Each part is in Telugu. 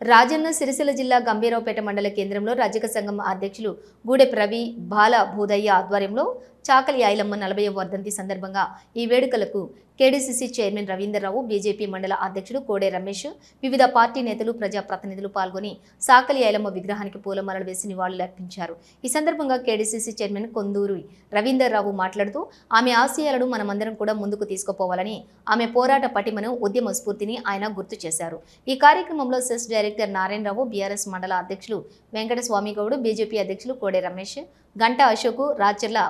రాజన్న సిరిసిల్ల జిల్లా గంభీరావుపేట మండల కేంద్రంలో రజక సంఘం అధ్యక్షులు గూడె రవి బాల భూదయ్య ఆధ్వర్యంలో చాకలి ఐలమ్మ నలభై వర్ధంతి సందర్భంగా ఈ వేడుకలకు కేడీసీసీ చైర్మన్ రవీందర్రావు బీజేపీ మండల అధ్యక్షుడు కోడే రమేష్ వివిధ పార్టీ నేతలు ప్రజాప్రతినిధులు పాల్గొని సాకలి ఐలమ్మ విగ్రహానికి పూలమాలలు వేసి నివాళులర్పించారు ఈ సందర్భంగా కేడీసీసీ చైర్మన్ కొందూరు రవీందర్రావు మాట్లాడుతూ ఆమె ఆశయాలను మనమందరం కూడా ముందుకు తీసుకుపోవాలని ఆమె పోరాట పటిమను ఉద్యమ స్ఫూర్తిని ఆయన గుర్తు చేశారు. ఈ కార్యక్రమంలో సెస్ డైరెక్టర్ నారాయణరావు బీఆర్ఎస్ మండల అధ్యక్షులు వెంకటస్వామి గౌడ్ బీజేపీ అధ్యక్షులు కోడే రమేష్ గంటా అశోక్ రాచర్ల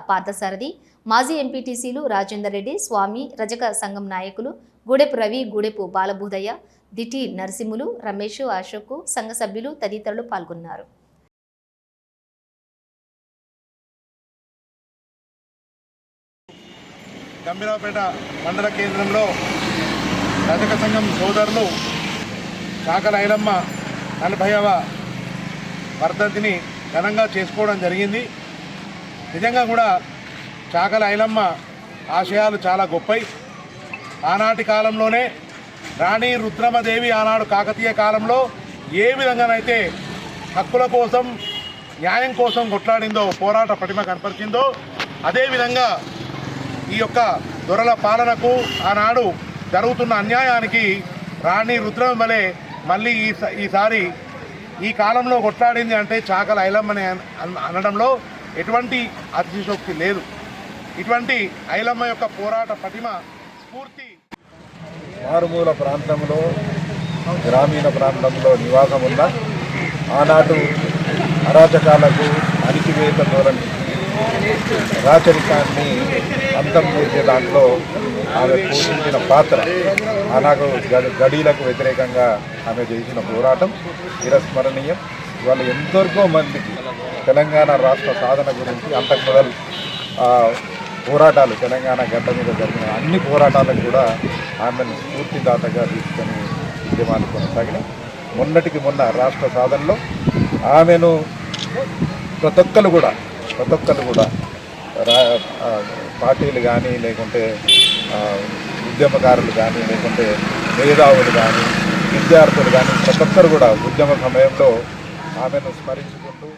సారథి మాజీ ఎంపీటీసీలు రాజేందర్ రెడ్డి స్వామి రజక సంఘం నాయకులు గూడెపు రవి గూడెపు బాలభూదయ్య దిటి నరసింహులు రమేష్ అశోక్ సంఘ సభ్యులు తదితరులు పాల్గొన్నారు. గంభీరావుపేట మండల కేంద్రంలో రజక సంఘం సోదరులు కాకల ఐలమ్మ నలభైవ వర్ధంతిని ఘనంగా చేసుకోవడం జరిగింది. నిజంగా కూడా చాకల ఐలమ్మ ఆశయాలు చాలా గొప్పయి. ఆనాటి కాలంలోనే రాణి రుద్రమదేవి ఆనాడు కాకతీయ కాలంలో ఏ విధంగానైతే హక్కుల కోసం న్యాయం కోసం కొట్లాడిందో పోరాట పటిమ కనపరిచిందో అదేవిధంగా ఈ యొక్క దొరల పాలనకు ఆనాడు జరుగుతున్న అన్యాయానికి రాణి రుద్రం వలె మళ్ళీ ఈ ఈసారి ఈ కాలంలో కొట్లాడింది అంటే చాకల ఐలమ్మని అనడంలో ఎటువంటి అతిశోక్తి లేదు. ఇటువంటి ఐలమ్మ యొక్క పోరాట పటిమ స్ఫూర్తి. మారుమూల ప్రాంతంలో గ్రామీణ ప్రాంతంలో నివాసం ఉన్న ఆనాడు అరాచకాలకు అణిచివేత ధోరణి రాచరికాన్ని అంతం చేసే దాంట్లో ఆమె పోషించిన పాత్ర ఆనాకు గడీలకు వ్యతిరేకంగా ఆమె చేసిన పోరాటం చిరస్మరణీయం ఇవాళ ఎందరికో మందికి తెలంగాణ రాష్ట్ర సాధన గురించి అంతకు మొదలు పోరాటాలు తెలంగాణ గడ్డ మీద జరిగిన అన్ని పోరాటాలకు కూడా ఆమెను స్ఫూర్తిదాతగా తీసుకొని ఉద్యమాలు కొనసాగినాయి. మొన్నటికి మొన్న రాష్ట్ర సాధనలో ఆమెను ప్రతి ఒక్కరు కూడా ప్రతి ఒక్కరు కూడా రా పార్టీలు కానీ లేకుంటే ఉద్యమకారులు కానీ లేకుంటే మేధావులు కానీ విద్యార్థులు కానీ ప్రతి ఒక్కరు కూడా ఉద్యమ సమయంలో ఆమెను స్మరించుకుంటూ